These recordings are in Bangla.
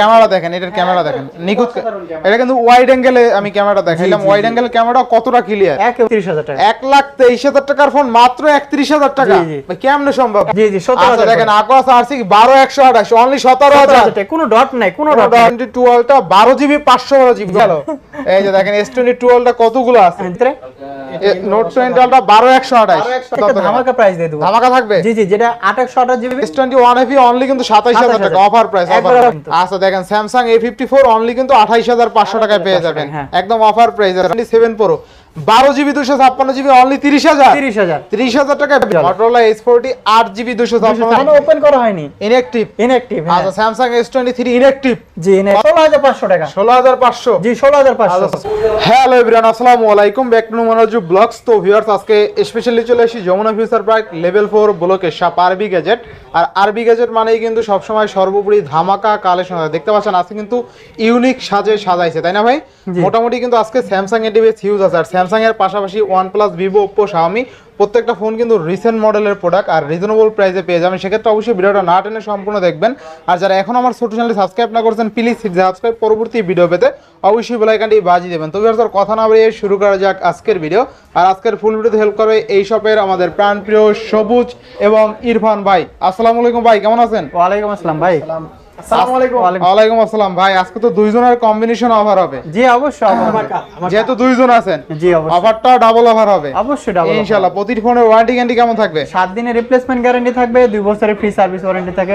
ক্যামেরা দেখেন এটার ক্যামেরা দেখেন। নিখুঁত এটা কিন্তু ওয়াইড অ্যাঙ্গেলে আমি ক্যামেরাটা দেখাইলাম। ওয়াইড অ্যাঙ্গেল ক্যামেরা কতটা ক্লিয়ার এক তিরিশ হাজার টাকা। এক লাখ তেইশ হাজার টাকার ফোন মাত্র একত্রিশ হাজার টাকা। জি, জি। ভাই, কেমনে সম্ভব? জি জি সত্তর আচ্ছা হাজার দেখেন আকোয়াস আরসি বারো একশো আঠাশ অনলি সতেরো হাজার। কোনো ডট নাই কোনো ডট টোয়েন্টি টুয়েলভটা বারো জিবি পাঁচশো বারো জিবি গেল এই যে দেখেন এস টোয়েন্টি টুয়েলভটা কতগুলো আছে? নোট টোয়েন্টি বারো একশো আঠাশ। ধামাকা প্রাইস দিয়ে দেবো। ধামাকা থাকবে? জি জি যেটা আট একশো আঠাশ GB S twenty one FE only কিন্তু সাতাইশ হাজার টাকা অফার প্রাইস আচ্ছা দেখেন Samsung A fifty four only কিন্তু আঠাইশ হাজার পাঁচশো টাকায় পেয়ে যাবেন। হ্যাঁ। একদম অফার প্রাইস সেভেন প্রো বারো জিবি দুশো ছাপ্পান্ন জিবি অনলি তিরিশ হাজার? তিরিশ হাজার। তিরিশ হাজার টাকায় মটোরোলা এস ফোরটি আট জিবি দুশো ছাপ্পান্ন ওপেন করা হয়নি। ইনএক্টিভ ইনঅ্যাক্টিভ আচ্ছা Samsung S twenty three inactive জি ষোলো হাজার পাঁচশো টাকা। ষোলো হাজার পাঁচশো। জি ষোলো হাজার পাঁচশো। হ্যালো এভরিওয়ান আসসালামু আলাইকুম। ব্যাক টু মনোজু ব্লগস তো ভিউয়ার্স আজকে স্পেশালি চলে এসেছি Jamuna future park level four ব্লকে সাপ আরবি গ্যাজেট আর আরবি গ্যাজেট মানেই কিন্তু সবসময় সর্বোপরি ধামাকা কালেকশন হয়। দেখতে পাচ্ছেন আজকে কিন্তু ইউনিক সাজে সাজাইছে তাই না ভাই? মোটামুটি কিন্তু আজকে স্যামসাং এর ডিভাইস হিউজ আছে। আর স্যামসাং এর পাশাপাশি ওয়ানপ্লাস ভিভো ওপ্পো শাওমি প্রত্যেকটা ফোন কিন্তু রিসেন্ট মডেলের প্রোডাক্ট আর রিজনেবল প্রাইসে পেয়ে যাবেন। সেক্ষেত্রে অবশ্যই ভিডিওটা না টেনে সম্পূর্ণ দেখবেন। আর যারা এখন আমার ছোট চ্যানেলটি সাবস্ক্রাইব না করছেন প্লিজ সাবস্ক্রাইব পরবর্তী ভিডিও পেতে অবশ্যই বেলাইকানটি বাজিয়ে দেবেন। তবে আর কথা না বাড়িয়ে শুরু করা যাক আজকের ভিডিও আর আজকের ফুল ভিডিওতে হেল্প করবে এই শপের আমাদের প্রাণপ্রিয় সবুজ এবং ইরফান ভাই। আসসালামু আলাইকুম ভাই কেমন আছেন? ওয়ালাইকুম আসসালাম ভাই। ওয়ালাইকুম। আসসালাম। ভাই আজকে তো দুইজনের কম্বিনেশন অফার হবে। জি অবশ্যই। যেহেতু দুইজন আছেন জি অবশ্যই। অফারটা ডাবল অফার হবে। অবশ্যই ডাবল ইনশাআল্লাহ প্রতিটি ফোনের ওয়ারেন্টি গ্যারান্টি কেমন থাকবে? সাত দিনের রিপ্লেসমেন্ট গ্যারান্টি থাকবে দুই বছরের ফ্রি সার্ভিস ওয়ারেন্টি থাকে।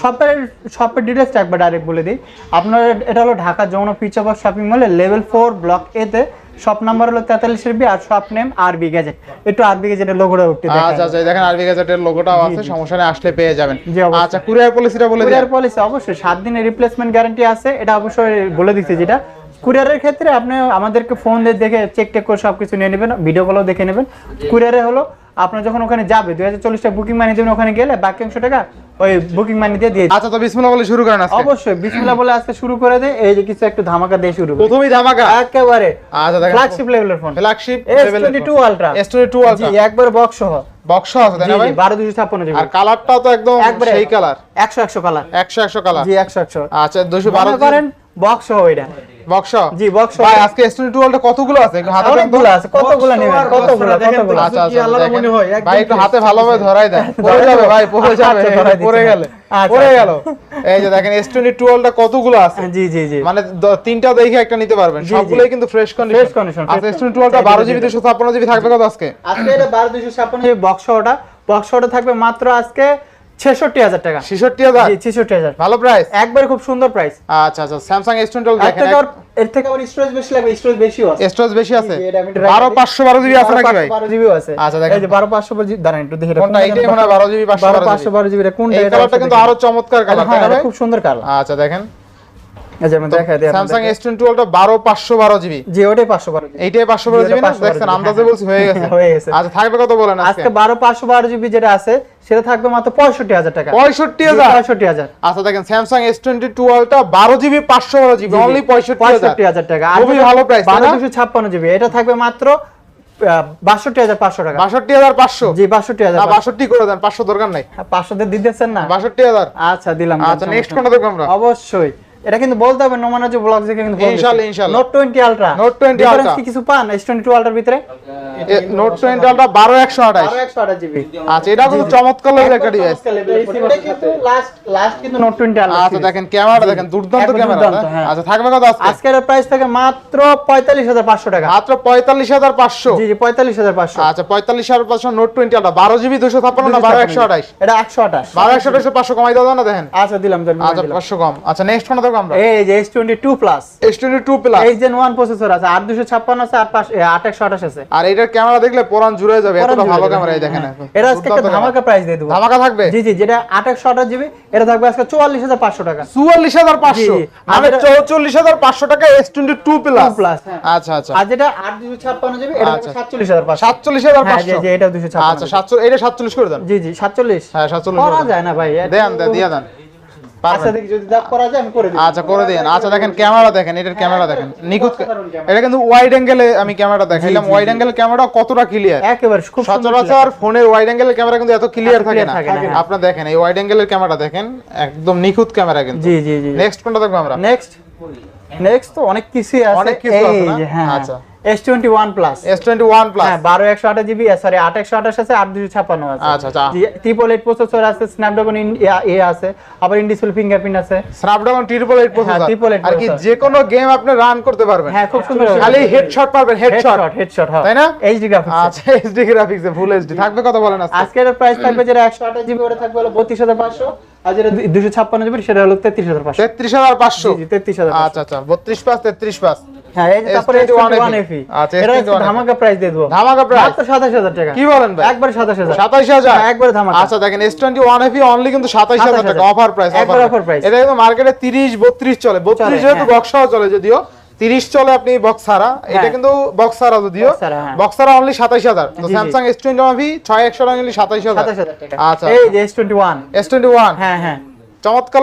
শপের শপের ডিটেলস একবার ডাইরেক্ট বলে দিই। আপনার এটা হলো ঢাকা যমুনা ফিচার শপিং মলে লেভেল ফোর ব্লক এ তে শপ নাম্বার হলো তেতাল্লিশের বি আর শপ নেম আরবি গ্যাজেট। একটু আরবি গ্যাজেটের লোগোটা উঠতে আচ্ছা আচ্ছা দেখেন আরবি গ্যাজেটের লোগোটাও আছে সমস্যা নেই আসলে পেয়ে যাবেন। আচ্ছা কুরিয়ার পলিসিটা বলে কুরিয়ার পলিসি অবশ্যই সাত দিনের রিপ্লেসমেন্ট গ্যারান্টি আছে এটা অবশ্যই বলে দিচ্ছি যেটা। কুরিয়ারের ক্ষেত্রে আপনি আমাদেরকে ফোন দিয়ে দেখে চেক টেক করে সবকিছু নিয়ে নেবেন ভিডিও কলও দেখে নেবেন। কুরিয়ারে হলো আপনার যখন ওখানে যাবে দুই হাজার চল্লিশটা বুকিং মানি দেবেন ওখানে গেলে বাকি অংশ টাকা ওই বুকিং মানি দিয়ে দিয়ে আচ্ছা তো বিসমিল্লাহ বলে শুরু করেন আজকে। অবশ্যই বিসমিল্লাহ বলে আজকে শুরু করে দেয় এই যে কিছু একটু ধামাকা দিয়ে শুরু করি। প্রথমেই ধামাকা। একেবারে আচ্ছা দেখেন। ফ্ল্যাগশিপ লেভেলের phone flagship S level twenty two ultra S22 জি একবার বক্স সহ বক্স আছে তাই না ভাই? বারো দুশো ছাপ্পান্ন জিবি আর কালারটাও তো একদম সেই কালার একশো একশো কালার 100 100 কালার জি একশো একশো। আচ্ছা 212 মনে করেন বক্স সহ এটা বক্স জি বক্স ভাই আজকে S22 আলটা কতগুলো আছে? একটু হাতে দেন আছে কতগুলো নেবেন? কতগুলো? কতগুলো আচ্ছা আচ্ছা দেখেন। ভাই একটু হাতে ভালোভাবে ধরাই দেন। পড়ে যাবে ভাই পড়ে আচ্ছা, যাবে। ধরাই দিচ্ছি পড়ে গেলে পড়ে। গেল। এই যে দেখেন S22 আলটা কতগুলো আছে? জি জি জি। মানে তিনটা দেখে একটা নিতে পারবেন। সবগুলোই কিন্তু ফ্রেশ কন্ডিশন Fresh condition, আচ্ছা S22 আলটা 12 জিবি 256 জিবি থাকবে কত আজকে? এটা বক্স বক্স থাকবে মাত্র আজকে ছেষট্টি হাজার টাকা। 66000 জি ছেষট্টি হাজার। ভালো প্রাইস একবারে খুব সুন্দর প্রাইস আচ্ছা আচ্ছা স্যামসাং S22 এর দেখেন থেকে আবার- এর থেকে আবার স্টোরেজ বেশি লাগবে স্টোরেজ বেশি আছে। স্টোরেজ বেশি আছে? জি, এটা আমি 12 512 জিবি আছে নাকি ভাই? বারো জিবিও আছে। আচ্ছা, দেখেন। এই যে দাঁড়ান একটু দেখে কোনটা? এটাই মনে হয় 12 জিবি 512 বারো পাঁচশো বারো জিবি কোনটা? এটা কালারটা কিন্তু আরও চমৎকার কালার হ্যাঁ, খুব সুন্দর কালার আচ্ছা দেখেন। এই যে আমি দেখাই দিই স্যামসাং S22 আলটা 12 512 জিবি। জি ওটাই পাঁচশো বারো এইটাই 512 জি, না? 512 দেখছেন জিবি, আমদাজে হ্যাঁ। বলছি হয়ে গেছে। হয়ে গেছে। আচ্ছা থাকবে কত বলেন আজকে? আজকে বারো পাঁচশো যেটা আছে সেটা থাকবে মাত্র পঁয়ষট্টি হাজার টাকা। 65000 পঁয়ষট্টি হাজার। আচ্ছা দেখেন স্যামসাং S22 আলটা 12 জিবি 512 জিবি অনলি 65000 টাকা। আর খুবই ভালো প্রাইস বারো দুশো ছাপ্পান্ন জিবি এটা থাকবে মাত্র বাষট্টি হাজার পাঁচশো টাকা। 62500 জি বাষট্টি হাজার 62 করে দেন 500 দরকার নাই। পাঁচশো দিয়ে দিতেছেন না? 62000 আচ্ছা দিলাম আচ্ছা নেক্সট কোনটা দেখব আমরা? অবশ্যই। এটা কিন্তু বলতে হবে নোমানাজ ব্লগ থেকে কিন্তু ইনশাআল্লাহ, ইনশাআল্লাহ। Note twenty ultra Note 20 Ultra। কি কিছু পান? এস টোয়েন্টি টু আলট্রার ভিতরে? নোট 20 আলটা 12128 আরও একশো আঠাশ। জিবি আচ্ছা এটা কিন্তু চমৎকার লাগল একটা ডিভাইস লাস্ট লাস্ট কিন্তু নোট টোয়েন্টি আচ্ছা দেখেন ক্যামেরাটা দেখেন দুর্দান্ত ক্যামেরা। আচ্ছা থাকবে কত আজকে? আজকের প্রাইস থাকে মাত্র পঁয়তাল্লিশ হাজার পাঁচশো টাকা। মাত্র 45500 জি জি পঁয়তাল্লিশ হাজার পাঁচশো। আচ্ছা 45500 নোট 20 আলটা 12 জিবি 256 না 12128 এটা একশো আঠাশ। 12128 500 কমাই দাও না দেখেন। আচ্ছা দিলাম আচ্ছা দিলাম। 500 কম। আচ্ছা নেক্সট কোনটা আমরা। এই যে S twenty two plus S22 plus এই যে প্রসেসর আছে আট দুশো ছাপ্পান্ন আছে আর পাঁচ আট একশো আঠাশ আছে। আর এটার ক্যামেরা দেখলে পুরান জুড়ে যাবে পরান ভালো ক্যামেরা এই হ্যাঁ, দেখেন হ্যাঁ। এটা আজকে একটা ধামাকা প্রাইস দিয়ে দেবো। ধামাকা থাকবে? জি জি যেটা আট একশো আঠাশ জিবি এটা থাকবে আজকে চুয়াল্লিশ হাজার পাঁচশো টাকা। 44500 জি, আর এটা- 44500 টাকা S22 প্লাস প্লাস হ্যাঁ। আচ্ছা আচ্ছা। আর যেটা আট দুশো ছাপ্পান্ন জিবি এটা আচ্ছা। সাতচল্লিশ হাজার পাঁচশো। হ্যাঁ যে 47500 যে এটা দুশো ছাপ্পান্ন আচ্ছা 47 এটা 47 করে দেন। জি জি সাতচল্লিশ। হ্যাঁ 47 করা যায় না ভাই। দেন দেন দিয়ে দেন। আচ্ছা করা দিই আচ্ছা দিন আচ্ছা দেখেন ক্যামেরা দেখেন এটার ক্যামেরা দেখেন। নিখুঁত এটা কিন্তু ওয়াইড অ্যাঙ্গেলে আমি ক্যামেরাটা দেখাইলাম। ওয়াইড অ্যাঙ্গেল ক্যামেরা কতটা ক্লিয়ার একেবারে খুব সচরাচর ফোনের ওয়াইড অ্যাঙ্গেলের ক্যামেরা কিন্তু এত ক্লিয়ার থাকে না। হ্যাঁ। আপনারা দেখেন এই ওয়াইড অ্যাঙ্গেলের ক্যামেরা দেখেন একদম নিখুঁত ক্যামেরা কিন্তু। জি জি জি নেক্সট কোনটা দেখব আমরা? নেক্সট নেক্সট তো অনেক কিছুই আছে। অনেক কিছু আছে হ্যাঁ। আচ্ছা। S twenty one plus S twenty one plus হ্যাঁ বারো একশো আঠাশ জিবি সরি আট একশো আঠাশ আছে আট দুশো ছাপ্পান্ন আছে। আচ্ছা, আচ্ছা। ট্রিপল প্রসেসর আছে স্ন্যাপড্রাগন এ আছে আবার ইনডিসপ্লে ফিঙ্গারপ্রিন্ট আছে। Snapdragon triple processor triple eight আর কি যে কোনো গেম আপনি রান করতে পারবেন। হ্যাঁ খুব সুন্দর। খালি হেডশট পারবেন হেডশট হেডশট হেডশট তাই না? এইচডি গ্রাফিক্স আচ্ছা এইচডি গ্রাফিক্স ফুল এইচডি থাকবে কত বলেন আজকে? আজকের প্রাইস থাকবে যেটা একশো আঠাশ জিবি ওটা থাকবে হলো বত্রিশ হাজার পাঁচশো। আর যেটা দুশো ছাপ্পান্ন জিবি সেটা হলো তেত্রিশ হাজার পাঁচশো। তেত্রিশ হাজার পাঁচশো। তেত্রিশ হাজার আচ্ছা আচ্ছা বত্রিশ পাঁচ তেত্রিশ পাঁচ। হ্যাঁ এই তারপরে S21 S21 FE FE আচ্ছা, এটা ধামাকা প্রাইস দিয়ে দেবো। ধামাকা প্রাইস মাত্র সাতাশ হাজার টাকা। কি বলেন ভাই? একবার সাতাশ হাজার। সাতাইশ হাজার? হ্যাঁ, একবারে ধামাকা। আচ্ছা দেখেন S twenty one FE only কিন্তু সাতাইশ হাজার টাকা 27,000 অফার প্রাইস একবার offer price। এটা কিন্তু মার্কেটে তিরিশ বত্রিশ চলে। বত্রিশ যেহেতু হ্যাঁ। চলে যদিও। তিরিশ চলে আপনি বক্স ছাড়া এটা হ্যাঁ। কিন্তু বক্স ছাড়া যদিও। হ্যাঁ। বক্স ছাড়া অনলি সাতাইশ হাজার। তো জি, জি। স্যামসাং এস টোয়েন্টি ওয়ান ছয় একশো টাকা নিলে সাতাইশ হাজার। সাতাশ হাজার আচ্ছা এই যে S twenty one S twenty one হ্যাঁ হ্যাঁ। চমৎকার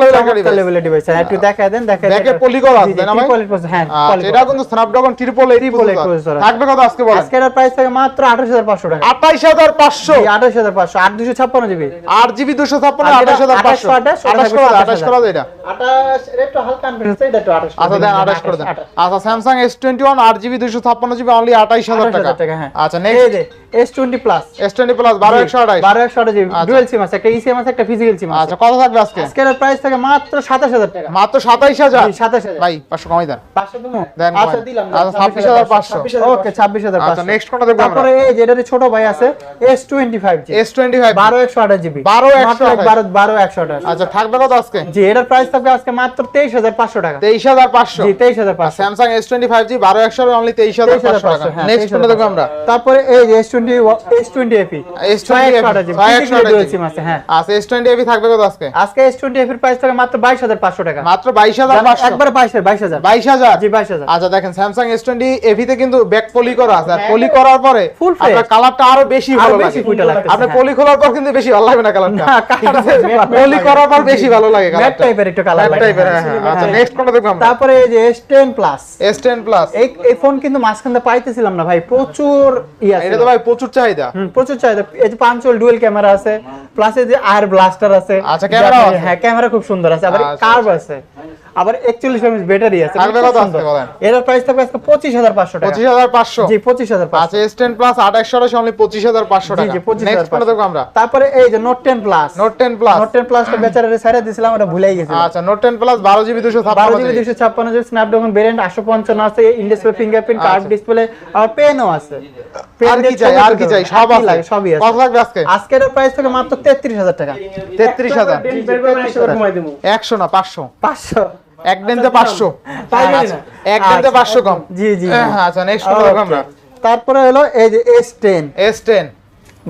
লেভেলের ডিভাইস হ্যাঁ একটু দেখা দেন দেখা দেখে polygon আছে, না ভাই? হ্যাঁ আচ্ছা এটা কিন্তু Snapdragon triple eight Triple eight processor আছে। থাকবে কত আজকে বলেন? প্রাইস থাকে মাত্র টাকা। হাজার আট দুশো ছাপ্পান্ন জিবি আট জিবি দুশো ছাপ্পান্ন আর যেটা আঠাশ হাজার পাঁচশো। 28 আঠাশ, আঠাশ করা আঠাশ 27,000 করা যায় এটা? আঠাশ এটা একটু হালকা আনফিনিশ এটা একটু আঠাশ আচ্ছা দেন আঠাশ করে দেন। আচ্ছা জিবি জিবি অনলি টাকা। হ্যাঁ। আচ্ছা নেক্সট যে S twenty plus S twenty plus বারো একশো আঠাইশ বারো একশো আঠাশ জিবি। আচ্ছা। ডুয়েল সিম আছে একটা ইসিএম আছে একটা ফিজিক্যাল সিম আছে। আচ্ছা কত থাকবে আজকে? আজকের প্রাইস থাকে মাত্র টাকা। মাত্র সাতাইশ হাজার? সাতাশ হাজার। ভাই পাঁচশো কমাই দেন। পাঁচশো দেবো? দেন আচ্ছা দিলাম আচ্ছা, 26,500 ওকে ছাব্বিশ আচ্ছা নেক্সট কোনটা দেখব তারপরে এই যে ছোট ভাই আছে S twenty five G. S twenty five বারো একশো আঠাশ জিবি। 12 বারো বারো একশো আঠাশ। আচ্ছা থাকবে কত আজকে? জি এটার প্রাইস থাকবে মাত্র টাকা। জি জি অনলি টাকা। নেক্সট কোনটা দেখব আমরা? তারপরে এই যে আছে হ্যাঁ। আচ্ছা থাকবে কত আজকে? আজকে প্রাইস মাত্র টাকা। মাত্র একবারে জি আচ্ছা দেখেন কিন্তু ব্যাক পলি করা আছে। আর পলি করার পরে হ্যাঁ। আপনার কালারটা আরও বেশি ভালো লাগে। ফুটে লাগতেছে, আপনার। পলি খোলার পর কিন্তু বেশি ভালো লাগবে না কালারটা না, colour matte পলি করার পর বেশি ভালো লাগে ম্যাট টাইপের একটু কালার ম্যাট টাইপের। আচ্ছা নেক্সট কোনটা দেখব আমরা? তারপরে এই যে S ten plus S ten plus এই এই ফোন কিন্তু মাঝখানে পাইতেছিলাম না ভাই প্রচুর ইয়া এটা তো ভাই প্রচুর চাহিদা? হুম, প্রচুর চাহিদা। এই যে পাঁচল ডুয়েল ক্যামেরা আছে প্লাস এই যে আয়ার ব্লাস্টার আছে। আচ্ছা, ক্যামেরা হ্যাঁ ক্যামেরা খুব সুন্দর আছে আবার আচ্ছা, কার্ভ আছে। আবার 41 এমএস ব্যাটারি আছে। থাকবে কত সুন্দর। বলেন? এটার প্রাইস থাকবে আজকে 25500 টাকা। পঁচিশ হাজার পাঁচশো। জি 25500 আচ্ছা এস টেন প্লাস আঠাশ সরাস অনলি পঁচিশ হাজার পাঁচশো জি টাকা। জি 25500 নেক্সট কোনটা দেখব আমরা। তারপরে এই যে note 10 plus note ten plus note 10 প্লাসটা বেচারারে ছাড়া দিছিলাম ওটা ভুলেই গেছিলাম। আচ্ছা নোট টেন প্লাস বারো জিবি দুশো বারো ছাপ্পান্ন জিবি। দুশো ছাপ্পান্ন ভেরিয়েন্ট আটশো পঞ্চান্ন আছে in display fingerprint curve. Display আর পেনও আছে। আর কি চাই আর কি চাই? সব আছে। সবই আছে। কত লাগবে আজকে? আজকের প্রাইস থেকে মাত্র তেত্রিশ হাজার টাকা। তেত্রিশ হাজার। একশো না পাঁচশো। পাঁচশো। এক দিনতে পাঁচশো। পাইবেন আচ্ছা, না? এক দিনতে আচ্ছা, পাঁচশো কম। জি জি হ্যাঁ, আচ্ছা নেক্সট আমরা। তারপরে হলো এই যে এস টেন এস টেন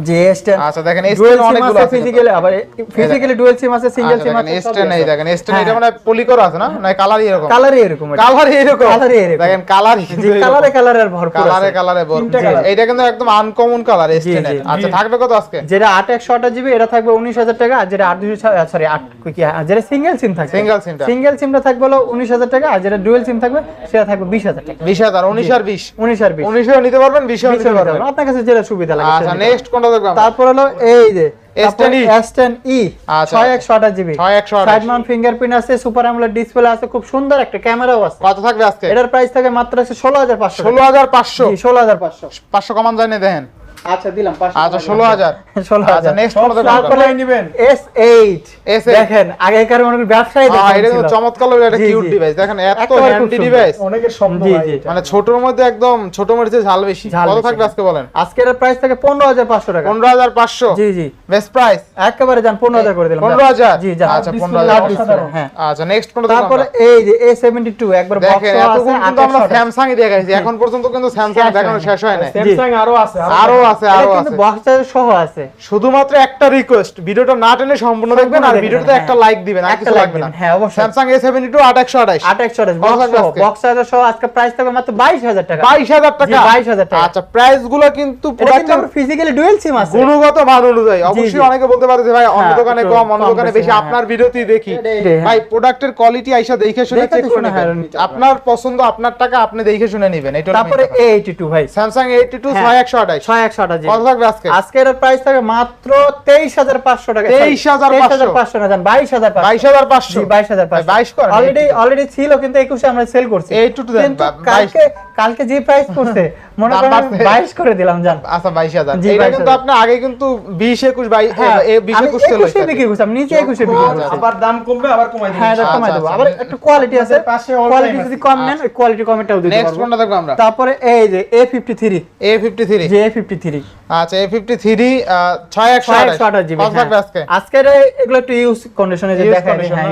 যে টেন আচ্ছা, দেখেন, S10 অনেকগুলো আছে আছে ফিজিক্যালি আবার ফিজিক্যালি ডুয়েল সিম আছে সিঙ্গেল সিম আছে এস টেন এই দেখেন এস টেন এটা মানে পলি করা আছে না? না কালারই এরকম। কালারই এরকম এটা। এরকম। Colour-ই এরকম। দেখেন কালার জি কালারে কালারের ভরপুর কালারে কালারে তিনটা colour। কিন্তু একদম আনকমন কালার এস জি, আচ্ছা থাকবে কত আজকে? যেটা আট একশো আঠাশ জিবি এটা থাকবে উনিশ হাজার টাকা আর যেটা আট সরি আট কি যেটা সিঙ্গেল সিম থাকবে। সিঙ্গেল সিমটা হলো টাকা আর যেটা ডুয়েল সিম থাকবে সেটা থাকবে বিশ হাজার টাকা। বিশ হাজার উনিশ আর আর বিশ। উনিশেও নিতে পারবেন নিতে পারবেন। আপনার কাছে যেটা সুবিধা লাগে আচ্ছা নেক্সট কোনটা দেখব তারপর হলো এই যে S10e S10 E আচ্ছা। 6128 জিবি। 6128 সাইড মাউন্ট ফিঙ্গারপ্রিন্ট আছে সুপার অ্যামোলেড ডিসপ্লে আছে খুব সুন্দর একটা ক্যামেরাও আছে। কত থাকবে আজকে? এটার প্রাইস থাকে মাত্র আছে 16500 ষোলো হাজার পাঁচশো। জি 16500 পাঁচশো কমান যায় না দেখেন। আচ্ছা দিলাম 500 আচ্ছা ষোলো হাজার। 16000 আচ্ছা নেক্সট তারপরে নেবেন। S8 S8 দেখেন আগেকার করি ব্যবসায়ী এটা কিন্তু চমৎকার এটা কিউট ডিভাইস দেখেন এত হ্যান্ডি ডিভাইস অনেকের। এটা। মানে ছোটর মধ্যে একদম ছোট মরিচের ঝাল বেশি। কত থাকবে আজকে বলেন? আজকের প্রাইস থাকে 15500 টাকা। পনেরো হাজার পাঁচশো। জি জি। বেস্ট প্রাইস একেবারে যান 15000 করে দিলাম। পনেরো হাজার? জি যান। আচ্ছা পনেরো হাজার। হ্যাঁ। আচ্ছা নেক্সট কোনটা তারপরে এই যে A72 একবার বক্স দেখেন আছে এতক্ষণ কিন্তু আমরা 2800 স্যামসাং ই দেখাইছি। এখন পর্যন্ত কিন্তু স্যামসাং দেখানো শেষ হয় নাই। স্যামসাং আরও আছে আরও আছে। আছে আরও কিন্তু আছে। বক্স চার্জার সহ আছে। শুধুমাত্র একটা রিকোয়েস্ট ভিডিওটা না টেনে সম্পূর্ণ দেখবেন আর ভিডিওতে হ্যাঁ। একটা লাইক দিবেন আর কিছু লাগবে না। হ্যাঁ, অবশ্যই। স্যামসাং A72 8128 আট একশো কত থাকবে আজকে? বক্স চার্জার সহ আজকে প্রাইস থাকবে মাত্র বাইশ হাজার টাকা। 22000 টাকা? 22,000 টাকা। আচ্ছা প্রাইসগুলো কিন্তু কিন্তু প্রোডাক্টের ফিজিক্যালি ডুয়েল সিম আছে। গুণগত মান অনুযায়ী। অবশ্যই অনেকে বলতে পারে যে ভাই অন্য হ্যাঁ, দোকানে কম অন্য দোকানে বেশি, হ্যাঁ। আপনার ভিডিওতেই দেখি। ভাই প্রোডাক্টের কোয়ালিটি আইসা দেখে শুনে চেক করে নেবেন। আপনার পছন্দ আপনার টাকা আপনি দেখে শুনে নেবেন। এটা তারপরে এ এইটি টু ভাই। স্যামসাং A82 হ্যাঁ। 6128 ছয় একশো আঠাশ কত থাকবে আজকে? আজকে এর প্রাইস থাকবে মাত্র তেইশ হাজার পাঁচশো টাকা। 23,500 না জান বাইশ হাজার 22500 বাইশ হাজার ভাই, 22 করেন, অলরেডি অলরেডি ছিল কিন্তু একুশে আমরা সেল করছি। এই কিন্তু কালকে কালকে যে প্রাইস করছে মনে করেন বাড়ছে। বাইশ করে দিলাম জান আচ্ছা 22000 এটা কিন্তু আপনি আগে কিন্তু 20 21 22 এ 20 আমি 21 সেল একুশে বিক্রি করছি আমি নিজে একুশে বিক্রি করছি। আবার দাম কমবে আবার কমাই দিবেন। হ্যাঁ কমাই। আবার একটু কোয়ালিটি আছে। কোয়ালিটি যদি কম নেন কোয়ালিটি কমেটাও দিতে নেক্সট কোনটা দেখব আমরা? তারপরে এই যে A fifty three A53 A fifty three আচ্ছা A53 6128 জিবি কত আজকের এগুলো একটু ইউজ কন্ডিশনে যে Use দেখায় condition হ্যাঁ?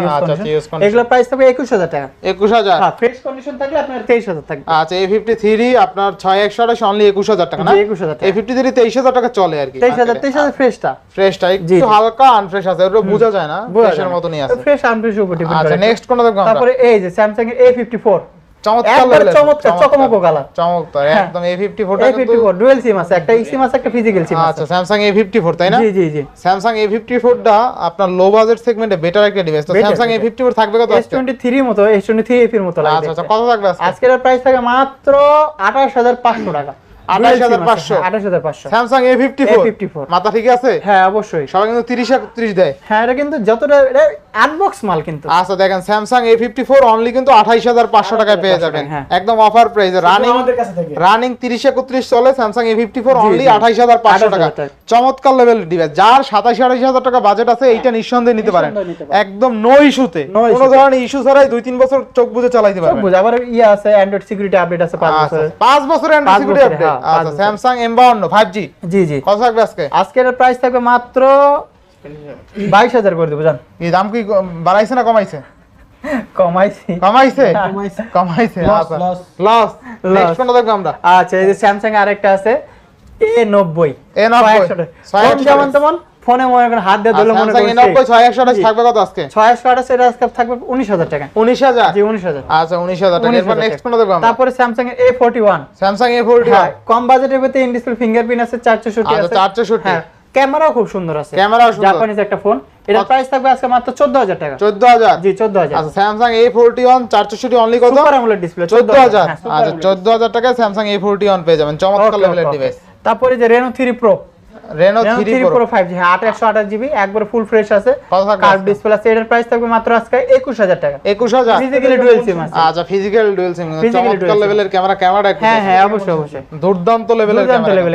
ইউজ আচ্ছা। এগুলো প্রাইস থাকবে একুশ হাজার টাকা। 21000 হ্যাঁ ফ্রেশ কন্ডিশন থাকলে আপনার তেইশ হাজার থাকবে। আচ্ছা A53 আপনার 6128 অনলি 21000 টাকা না? জি, 21,000 টাকা। A53 23000 টাকা চলে আর কি তেইশ হাজার তেইশ হাজার ফ্রেশটা ফ্রেশটা একটু হালকা আনফ্রেশ আছে ওটা বোঝা যায় না ফ্রেশের মতনই আছে। ফ্রেশ আনফ্রেশ উপর ডিপেন্ড আচ্ছা নেক্সট কোনটা দেখব আমরা? তারপরে এই যে স্যামসাং এর A54 চমৎকার চমৎকার, চকমকো। চমৎকার হ্যাঁ। একদম A54 টা কিন্তু A54 ডুয়াল সিম আছে একটা সিম আছে একটা ফিজিক্যাল সিম আছে আচ্ছা স্যামসাং A54 তাই না জি জি জি স্যামসাং A54 টা আপনার লো বাজেট সেগমেন্টে বেটার একটা ডিভাইস তো Better, স্যামসাং better। A54 থাকবে কত আজকে? S23 মতো S23 এর মতো আচ্ছা আচ্ছা দেখতে। কত থাকবে আজকে আজকের প্রাইস থাকে মাত্র 28500 টাকা 28,500 28500 স্যামসাং A54 A54 মাথা ঠিক আছে? হ্যাঁ অবশ্যই। সবাই কিন্তু 30 31 দেয়। হ্যাঁ এটা কিন্তু যতটা এটা আনবক্স মাল কিন্তু। আচ্ছা দেখেন স্যামসাং A54 অনলি কিন্তু 28500 টাকায় পেয়ে যাবেন। হ্যাঁ। একদম অফার প্রাইসে রানিং আমাদের কাছে থাকে। রানিং 30 31 চলে স্যামসাং A54 জি, অনলি জি। 28500 টাকা 28,000 টাকা। চমৎকার লেভেল ডিভাইস যার 27 28000 টাকা বাজেট আছে এইটা নিঃসন্দেহে নিতে পারেন। নিঃসন্দেহে নিতে পারেন। একদম নো ইস্যুতে কোনো ধরনের ইস্যু ছাড়াই দুই তিন বছর চোখ বুজে চালাইতে পারবেন। আবার ইয়ে আছে অ্যান্ড্রয়েড সিকিউরিটি আপডেট আছে 5 আচ্ছা পাঁচ সিকিউরিটি আপডেট হ্যাঁ, পাঁচ আচ্ছা। স্যামসাং M52 5G জি জি। কত থাকবে আজকে? আজকের প্রাইস থাকবে মাত্র 22000 করে দেবো জান। এই দাম কি বাড়াইছে না কমাইছে? কমাইছি। কমাইছে? কমাইছে। কমাইছে লস লস নেক্সট কোনটা দেখব আমরা? আচ্ছা এই যে স্যামসাং আরেকটা আছে A90 A90 ফোন যেমন তেমন ফোনে মনে করেন হাত দিয়ে ধরলে মনে করেন A90 6128 জি। থাকবে কত আজকে? ছয় একশো আঠাশ এটা আজকে থাকবে উনিশ হাজার টাকা। 19000 জি উনিশ হাজার। আচ্ছা 19000 টাকা। এরপর নেক্সট কোনটা দেখব আমরা? তারপরে স্যামসাং এর এ ফোর্টি ওয়ান স্যামসাং A41 হ্যাঁ কম বাজেটের ভিতরে ইন ডিসপ্লে ফিঙ্গারপ্রিন্ট আছে চারশোষট্টি আচ্ছা, আছে। 464 হ্যাঁ ক্যামেরাও খুব সুন্দর আছে। ক্যামেরাও সুন্দর। জাপানিজ একটা ফোন কত? প্রাইস থাকবে আজকে মাত্র চোদ্দ হাজার টাকা। 14000 জি চোদ্দ হাজার। আচ্ছা স্যামসাং A41 464 অনলি কত? সুপার আমুলেট ডিসপ্লে 14000 আচ্ছা 14000 টাকায় স্যামসাং A41 পেয়ে যাবেন। চমৎকার লেভেলের ডিভাইস তারপরে যে Reno three pro Reno Reno 3 three pro pro five হ্যাঁ আট একশো আঠাশ জিবি একবার ফুল ফ্রেশ আছে। কার্ভ ডিসপ্লে আছে এটার প্রাইস থাকবে মাত্র আজকে একুশ হাজার টাকা। 21000 ফিজিক্যালি ডুয়েল সিম আছে। আচ্ছা ফিজিক্যাল ডুয়াল সিম চমৎকার লেভেলের ক্যামেরা ক্যামেরা একটু হ্যাঁ হ্যাঁ অবশ্যই অবশ্যই। দুর্দান্ত লেভেলের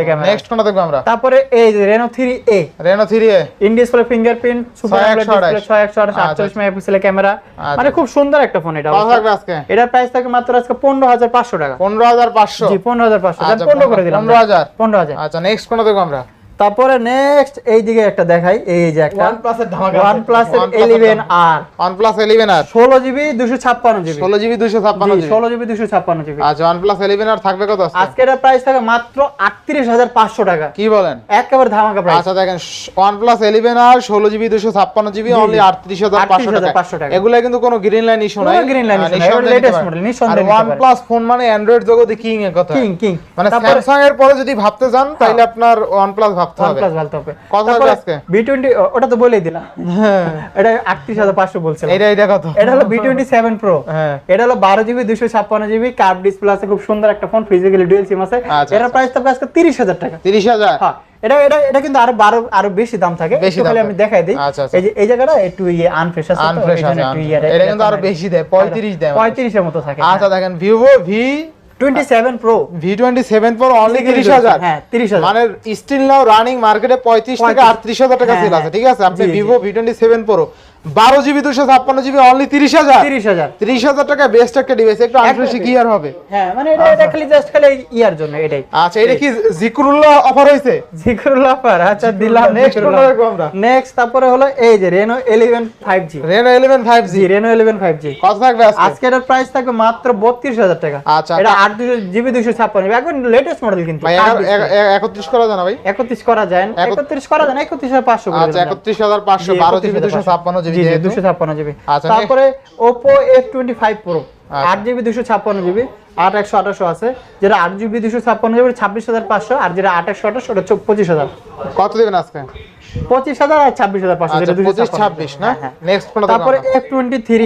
ক্যামেরা এর নেক্সট কোনটা দেখব আমরা? তারপরে এই যে Reno three A Reno 3 A in display fingerprint super 628 display ছয় একশো আঠাশ আচ্ছা, আটচল্লিশ মেগাপিক্সেলের ক্যামেরা। মানে খুব সুন্দর একটা ফোন এটা আজকে? এটার প্রাইস থাকে মাত্র আজকে পনেরো হাজার পাঁচশো টাকা। 15500 জি পনেরো হাজার পাঁচশো। আচ্ছা, পনেরো করে দিলাম। 15,000 পনেরো হাজার। আচ্ছা নেক্সট কোনটা দেখব আমরা? তারপরে নেক্সট এই দিকে একটা দেখাই এই যে একটা OnePlus এর ধামাকা OnePlus এর ইলেভেন আর OnePlus 11 আর ষোলো জিবি দুশো ছাপ্পান্ন জিবি 16 জিবি 256 জিবি ষোলো জিবি দুশো ছাপ্পান্ন জিবি আচ্ছা OnePlus 11 আর থাকবে কত আজকে? আজকের প্রাইস থাকে মাত্র আটত্রিশ হাজার পাঁচশো টাকা। কি বলেন? একেবারে ধামাকা প্রাইস আচ্ছা দেখেন OnePlus 11 আর 16 জিবি 256 জিবি জি, অনলি জি। 38500 টাকা। 38,500। এগুলা কিন্তু কোনো গ্রিন লাইন ইস্যু নাই। line আহ, issue নাই, model, পারেন। নিঃসন্দেহে আর OnePlus ফোন মানে অ্যান্ড্রয়েড জগতে কিং এর কথা। কিং কিং মানে স্যামসাং এর পরে যদি ভাবতে যান তাহলে আপনার OnePlus ভাবতে হবে। OnePlus ভালো হবে। কত হবে আজকে? B20 ও- ওটা তো বলেই দিলাম। এটা আটত্রিশ হাজার পাঁচশো বলছিলাম। এইটা এইটা কত এটা হলো বি টোয়েন্টি সেভেন প্রো হ্যাঁ। এটা হলো বারো জিবি দুশো ছাপ্পান্ন জিবি কার্ভ ডিসপ্লে আছে খুব সুন্দর একটা ফোন ফিজিক্যালি ডুয়েল সিম আছে। আচ্ছা। প্রাইস থাকবে আজকে তিরিশ হাজার টাকা। 30000 হ্যাঁ। এটা এটা এটা কিন্তু আরও বারো আরও বেশি দাম থাকে। বেশি থাকে। আমি দেখাই দিই। আচ্ছা, আচ্ছা। এই যে এই জায়গাটা একটু ইয়ে আনফ্রেশ আছে আনফ্রেশ আছে এটা কিন্তু আরও বেশি দেয় 35 দেয় আমাদের। পঁয়ত্রিশের মতো থাকে আচ্ছা দেখেন Vivo V twenty seven pro V twenty seven pro only তিরিশ হাজার। হ্যাঁ তিরিশ হাজার। মানে স্টিল নাও রানিং মার্কেটে পঁয়ত্রিশ থেকে 35 আটত্রিশ হাজার টাকা হ্যাঁ, সেল আছে হ্যাঁ। ঠিক আছে? আপনি টোয়েন্টি সেভেন প্রো বারো জিবি দুশো ছাপ্পান্ন জিবি অনলি তিরিশ হাজার? তিরিশ হাজার। তিরিশ হাজার টাকা বেস্ট একটা ডিভাইস একটু আর হবে। হ্যাঁ মানে এটা এটা খালি জাস্ট খালি ইয়ার জন্য এটাই। আচ্ছা এটা কি জিক্রুল্লাহ অফার হয়েছে? অফার আচ্ছা দিলাম দেখব আমরা? নেক্সট তারপরে হলো এই যে Reno 11 5G Reno eleven five G জি রেনো 11 5G কত থাকবে আজকে? এটার প্রাইস থাকবে মাত্র 32000 টাকা। আচ্ছা। এটা 8 জিবি 256 একদম লেটেস্ট মডেল কিন্তু। একত্রিশ করা জানা ভাই? 31 করা যায় না একত- 31 করা যায় না 31500 করে আচ্ছা দিলাম। একত্রিশ হাজার পাঁচশো বারো জিবি 31,500 দুশো ছাপ্পান্ন জিবি। জি, জি, যেহেতু। 256 জিবি। আচ্ছা, তারপরে Oppo F25 Pro আচ্ছা। 8 জিবি 256 জিবি 8 128 আছে। যেটা 8 জিবি 256 জিবি 26500 আর যেটা 8 128 ওটা 25000 কত দিবেন আজকে? 25000 আর 26500 আচ্ছা যেটা পঁচিশ 256 ছাব্বিশ না? হ্যাঁ, হ্যাঁ। নেক্সট তারপরে F23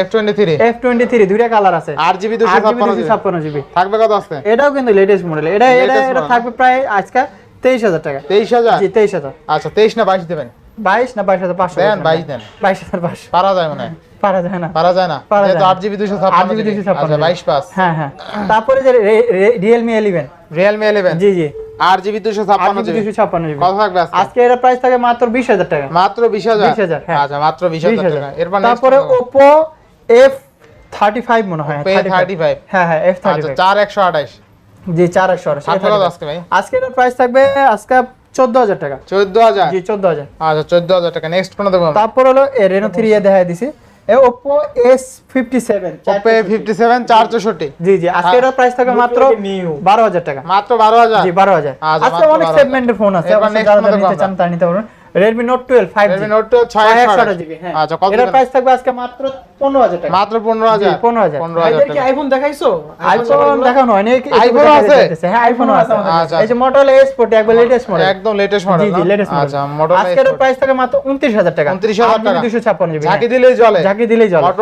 F twenty three F23 দুইটা কালার আছে। আট জিবি 8 জিবি 256 জিবি। থাকবে কত আজকে? এটাও কিন্তু লেটেস্ট মডেল এটা এটা থাকবে প্রায় আজকে 23000 টাকা। তেইশ হাজার? জি 23000 আচ্ছা তেইশ না বাইশ দেবেন? 22 না 22500 দেন, 22 দেন। 22500 পারা যায় মনে পারা যায় না। পারা যায় না। পারা যায় না। আট জিবি দুশো ছাপ্পান্ন 8GB জিবি 256 আচ্ছা বাইশ পাস। হ্যাঁ হ্যাঁ। তারপরে যে রিয়েলমি 11 রিয়েলমি ইলেভেন জি জি। আট জিবি দুশো ছাপ্পান্ন জিবি 256 জিবি। কত থাকবে আজকে। এর প্রাইস থাকে মাত্র 20000 টাকা। মাত্র বিশ হাজার? 20,000 হ্যাঁ। আচ্ছা মাত্র বিশ হাজার 20,000 টাকা। এরপর তারপরে Oppo F35 মনে হয় থার্টি ফাইভ হ্যাঁ হ্যাঁ আচ্ছা F35 চার একশো আঠাইশ জি 4100 থাকবে কত আজকে ভাই। আজকে এর প্রাইস থাকবে আজকে 14000 টাকা। চোদ্দ হাজার? জি 14000 আচ্ছা চোদ্দ হাজার টাকা। নেক্সট কোন দেব তারপর হলো রেনো থ্রি এ দেখা দিছি। Oppo S fifty seven Oppo fifty seven চার চৌষট্টি। জি জি আজকের প্রাইস থাকে মাত্র বারো হাজার টাকা। মাত্র বারো হাজার? জি বারো হাজার। আচ্ছা, আজকে অনেক সেগমেন্টের ফোন আছে। আপনি যারা নিতে চান তারা নিতে পারবেন। ফাইভ রেডমি নোট টুয়েলভ ছয় একশো একশো আঠাশ। জিবি হ্যাঁ আচ্ছা কত এর প্রাইস থাকবে আজকে মাত্র পনেরো হাজার টাকা মাত্র পনেরো হাজার জি, 15,000 পনেরো কি আইফোন দেখাইছো আইফোন দেখানো হয়নি iPhone আছে? হ্যাঁ আইফোন আছে আচ্ছা। এই যে মডেল এস ফোর্টি একবার লেটেস্ট মডেল একদম লেটেস্ট মডেল জি লেটেস্ট মডেল আচ্ছা মডেল আজকে এর প্রাইস থাকে মাত্র উনত্রিশ হাজার টাকা 29,000 টাকা। দুশো ছাপ্পান্ন জিবি ঝাঁকি দিলেই চলে ঝাঁকি দিলেই চলে দুশো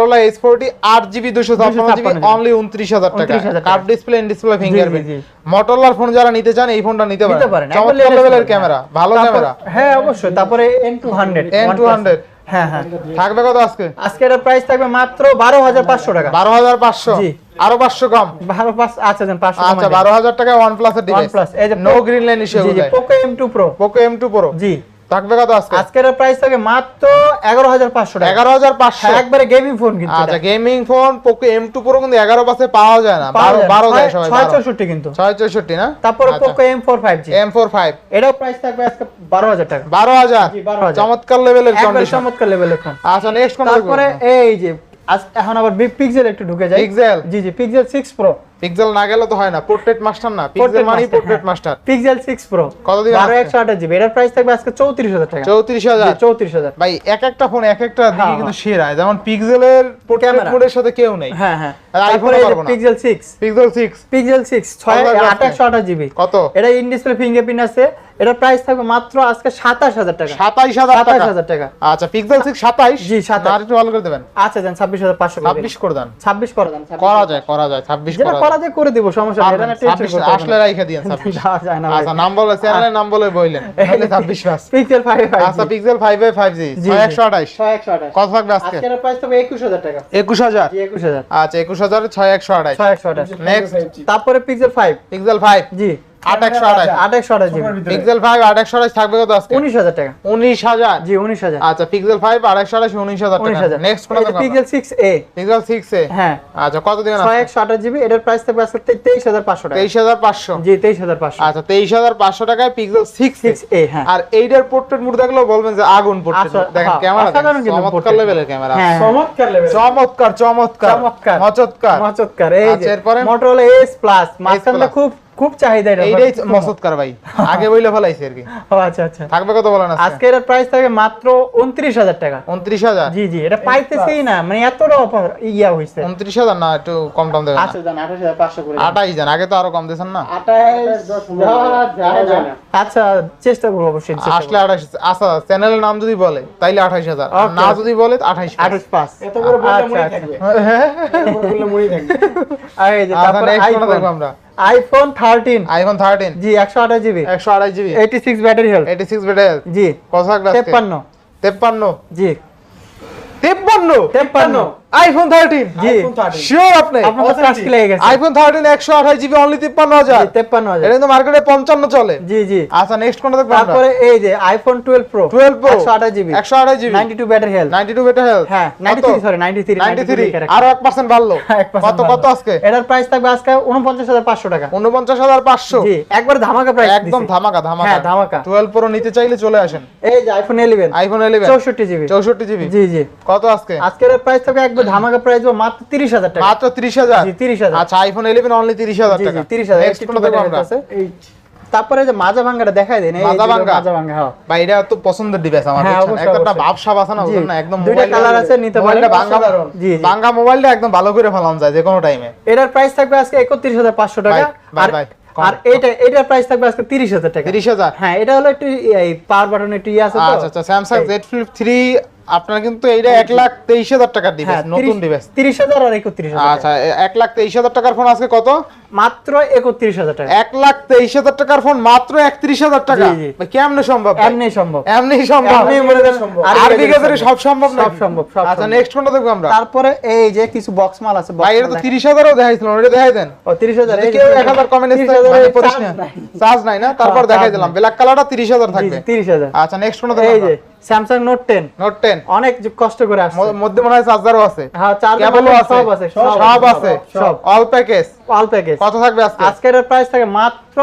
ছাপ্পান্ন জিবি 256 অনলি উনত্রিশ হাজার টাকা 29,000 টাকা। Curve display in display fingerprint জি। মটোরোলার ফোন যারা নিতে চান এই ফোনটা নিতে পারেন চমৎকার লেভেলের ক্যামেরা ভালো ক্যামেরা হ্যাঁ অবশ্যই তারপরে এন টু হান্ড্রেড N200 হ্যাঁ হ্যাঁ। থাকবে কত আজকে? আজকে এর প্রাইস থাকবে মাত্র বারো হাজার পাঁচশো টাকা। বারো হাজার পাঁচশো? জি। আরও পাঁচশো কম? বারো পাঁচ আচ্ছা পাঁচশো আচ্ছা বারো হাজার টাকা ওয়ান প্লাস এর ডিভাইস এই যে no green line issue Poco M two pro Poco M two pro জি। থাকবে কত আজকে? আজকের প্রাইস থাকে মাত্র এগারো হাজার পাঁচশো টাকা। এগারো হাজার পাঁচশো। হ্যাঁ, একবারে গেমিং ফোন কিন্তু আচ্ছা gaming phone Poco M two pro কিন্তু এগারো পাশে পাওয়া যায় না বারো বারো দেয় সবাই ছয় বারো। চৌষট্টি কিন্তু। ছয় চৌষট্টি না? তারপরে Poco M four five G M four five এটাও প্রাইস থাকবে আজকে বারো হাজার টাকা। বারো হাজার? জি, 12,000 চমৎকার লেভেলের কন্ডিশন চমৎকার লেভেলের ফোন আচ্ছা নেক্সট কোন তারপরে এই যে এখন আবার পিক্সেল একটু ঢুকে যায়। পিক্সেল জি জি পিক্সেল সিক্স প্রো পিক্সেল না গেলে তো হয় না পোর্ট্রেট মাস্টার না পিক্সেল মানে পোর্ট্রেট হ্যাঁ। মাস্টার পিক্সেল সিক্স প্রো কত বারো আজকে? জিবি এটার প্রাইস থাকবে আজকে চৌত্রিশ হাজার টাকা। চৌত্রিশ হাজার? চৌত্রিশ হাজার। ভাই এক একটা ফোন এক একটা দিকে হ্যাঁ, কিন্তু সেরা যেমন পিক্সেলের পোর্ট্রেট। মোডের সাথে কেউ নেই। হ্যাঁ হ্যাঁ। আর তারপরে পারব না। Pixel six Pixel six Pixel six ছয় কত লাগবে আজকে? আঠাশশো আঠাশ জিবি কত? এটা ইন ডিসপ্লে ফিঙ্গারপ্রিন্ট আছে। এটার প্রাইস থাকবে মাত্র আজকে সাতাশ হাজার টাকা। সাতাইশ হাজার সাতাশ টাকা হাজার টাকা। আচ্ছা পিক্সেল সিক্স সাতাইশ জি, 27 আর একটু ভালো করে দেবেন। আচ্ছা দেন ছাব্বিশ হাজার পাঁচশো ছাব্বিশ করে দেন। ছাব্বিশ করে দেন করা যায় করা যায় ছাব্বিশ যেটা করা যায় করে দিব সমস্যা নেই এটা tension করতে আসলে রাইখা দিয়েন যায় না আচ্ছা নাম বলে চ্যানেলের নাম বলে বইলেন তাহলে ছাব্বিশ পাস পিক্সেল ফাইভ আচ্ছা Pixel five A five G জি, ছয় জি। একশো আঠাইশ ছয় একশো আঠাশ। কত থাকবে আজকে? আজকের প্রাইস একুশ হাজার টাকা। একুশ হাজার? জি একুশ হাজার। আচ্ছা একুশ হাজার ছয় একশো আঠাইশ ছয় একশো আঠাশ। নেক্সট তারপরে Pixel five Pixel five G. আট একশো আঠাইশ আট একশো আঠাশ জিবি। পিক্সেল ফাইভ আট একশো থাকবে কত আজকে? উনিশ হাজার টাকা। উনিশ হাজার? জি উনিশ হাজার। আচ্ছা পিক্সেল ফাইভ আট একশো উনিশ হাজার উনিশ হাজার। নেক্সট কোন Pixel six A Pixel six A হ্যাঁ। আচ্ছা কত দিবেন ছয় একশো আঠাশ জিবি এটার প্রাইস থাকবে আজকে তেইশ হাজার পাঁচশো টাকা। তেইশ হাজার পাঁচশো। জি তেইশ হাজার পাঁচশো। আচ্ছা তেইশ হাজার পাঁচশো টাকায় পিক্সেল সিক্স সিক্স এ হ্যাঁ। আর এইটার পোর্ট্রেট মুড দেখলেও বলবেন যে আগুন পোর্ট্রেট দেখেন হ্যাঁ, ক্যামেরা চমৎকার লেভেলের ক্যামেরা। হ্যাঁ চমৎকার লেভেল চমৎকার চমৎকার। চমৎকার। মচৎকার। মচৎকার। এই আচ্ছা, যে? মোটরোলা এস প্লাস মাঝখানটা খুব খুব চাহিদা এটা এইটাই মচৎকার ভাই। আগে বইলে ফেলাইছে আর কি। ও আচ্ছা আচ্ছা। থাকবে কত বলেন আজকে? আজকে এর প্রাইস থাকে মাত্র উনত্রিশ হাজার টাকা। উনত্রিশ হাজার? জি জি এটা পাইতেছেই না মানে এতটা অফার ইয়া হইছে। উনত্রিশ হাজার? না একটু কম দেবেন আচ্ছা জান আঠাশ হাজার পাঁচশো করে দিন। আটাইশ দেন আগে তো আরও কম দিয়েছেন না? যায় না। আচ্ছা চেষ্টা করব অবশ্যই আসলে আঠাইশ আচ্ছা চ্যানেলের নাম যদি বলে তাইলে আঠাইশ হাজার। আর Okay. না যদি বলে আঠাইশ করব। আঠাশ পাঁচ। এত বড় বললে আচ্ছা, মনে আচ্ছা। থাকবে। এত বড় বললে মনে থাকবে। এই যে আচ্ছা তারপরে দেখব আইফোন আমরা। আইফোন থার্টিন আইফোন থার্টিন জি একশো আঠাশ জিবি একশো আড়াই GB eighty six battery health 86 battery health জি। কত আজকে? তেপ্পান্ন। তেপ্পান্ন। জি। তেপ্পান্ন। তেপ্পান্ন। আইফোন থার্টিন জি। শিওর আপনি? আপনার কাছে আজকে লেগে গেছে। আইফোন থার্টিন একশো আঠাশ জিবি অনলি তিপ্পান্ন হাজার। তেপ্পান্ন হাজার। এটা কিন্তু মার্কেটে পঞ্চান্ন চলে। জি জি। আচ্ছা নেক্সট কোনটা দেখব তারপরে এই যে আইফোন টুয়েলভ প্রো 12 Pro একশো আঠাশ জিবি একশো আঠাশ GB ninety two battery health ninety two better health হ্যাঁ ninety three sorry ninety three ninety three আরও এক পার্সেন্ট বাড়লো। কত কত আজকে? এটার প্রাইস থাকবে আজকে উনপঞ্চাশ হাজার পাঁচশো টাকা। উনপঞ্চাশ হাজার পাঁচশো। জি একবার ধামাকা প্রাইস একদম ধামাকা ধামাকা। হ্যাঁ, ধামাকা। টুয়েলভ প্রো নিতে চাইলে চলে আসেন। এই যে আইফোন ইলেভেন আইফোন ইলেভেন চৌষট্টি জিবি চৌষট্টি জিবি জি জি। কত আজকে? আজকের প্রাইস থাকবে একবার ধামাকা প্রাইস মাত্র তিরিশ হাজার টাকা। মাত্র তিরিশ হাজার? জি তিরিশ হাজার। আচ্ছা আইফোন ইলেভেন অনলি তিরিশ হাজার জি টাকা। জি তিরিশ হাজার। Next আমরা? তারপরে যে মাজা ভাঙ্গাটা দেখাই দেন এই মাজা ভাঙ্গা? মাজা ভাঙ্গা হ্যাঁ। ভাই এটা তো পছন্দের ডিভাইস আমার হ্যাঁ, একটা। ভাব সাব আছে না জি। না একদম দুইটা কালার আছে, নিতে পারেন। মোবাইলটা ভাঙ্গা জি। ভাঙ্গা মোবাইলটা একদম ভালো করে ফেলাম যায় যে কোনো টাইমে এটার প্রাইস থাকবে আজকে একত্রিশ হাজার পাঁচশো টাকা। ভাই, ভাই, আর আর এইটা এটার প্রাইস থাকবে আজকে তিরিশ হাজার টাকা। তিরিশ হাজার? হ্যাঁ এটা হলো একটু পাওয়ার বাটন একটু ইয়ে আছে তো। আচ্ছা আচ্ছা স্যামসাং জেড ফ্লিপ থ্রি আপনার কিন্তু এইটা এক লাখ তেইশ হাজার টাকার ডিভাইস হ্যাঁ নতুন ডিভাইস তিরিশ হাজার আর একত্রিশ আচ্ছা এক লাখ তেইশ হাজার টাকার ফোন আজকে কত? মাত্র একত্রিশ হাজার টাকা। এক লাখ তেইশ হাজার টাকার ফোন মাত্র একত্রিশ হাজার টাকা। জি, জি। ভাই, কেমনে সম্ভব? এমনি সম্ভব। এমনি সম্ভব? এমনি মনে করেন আর আরবি সব সম্ভব সব সম্ভব, আচ্ছা নেক্সট কোনটা দেখব আমরা? তারপরে এই যে কিছু বক্স মাল আছে box ভাই এটা তো তিরিশ হাজারও দেখাইছিল ওটা দেখাই দেন। ও তিরিশ হাজার কেউ এক হাজার কমেন্ট চার্জ নাই। না? তারপর হ্যাঁ, দেখাই দিলাম। ব্ল্যাক কালারটা তিরিশ হাজার থাকবে। তিরিশ হাজার। আচ্ছা নেক্সট কোনটা এই যে Samsung note ten note ten অনেক কষ্ট করে আসছে। মধ্যে মনে হয় চার্জারও আছে। হ্যাঁ চার্জার কেবলও সব আছে সব আছে সব। অল প্যাকেজ অল প্যাকেজ কত থাকবে আজকে? আজকের প্রাইস থাকে মাত্র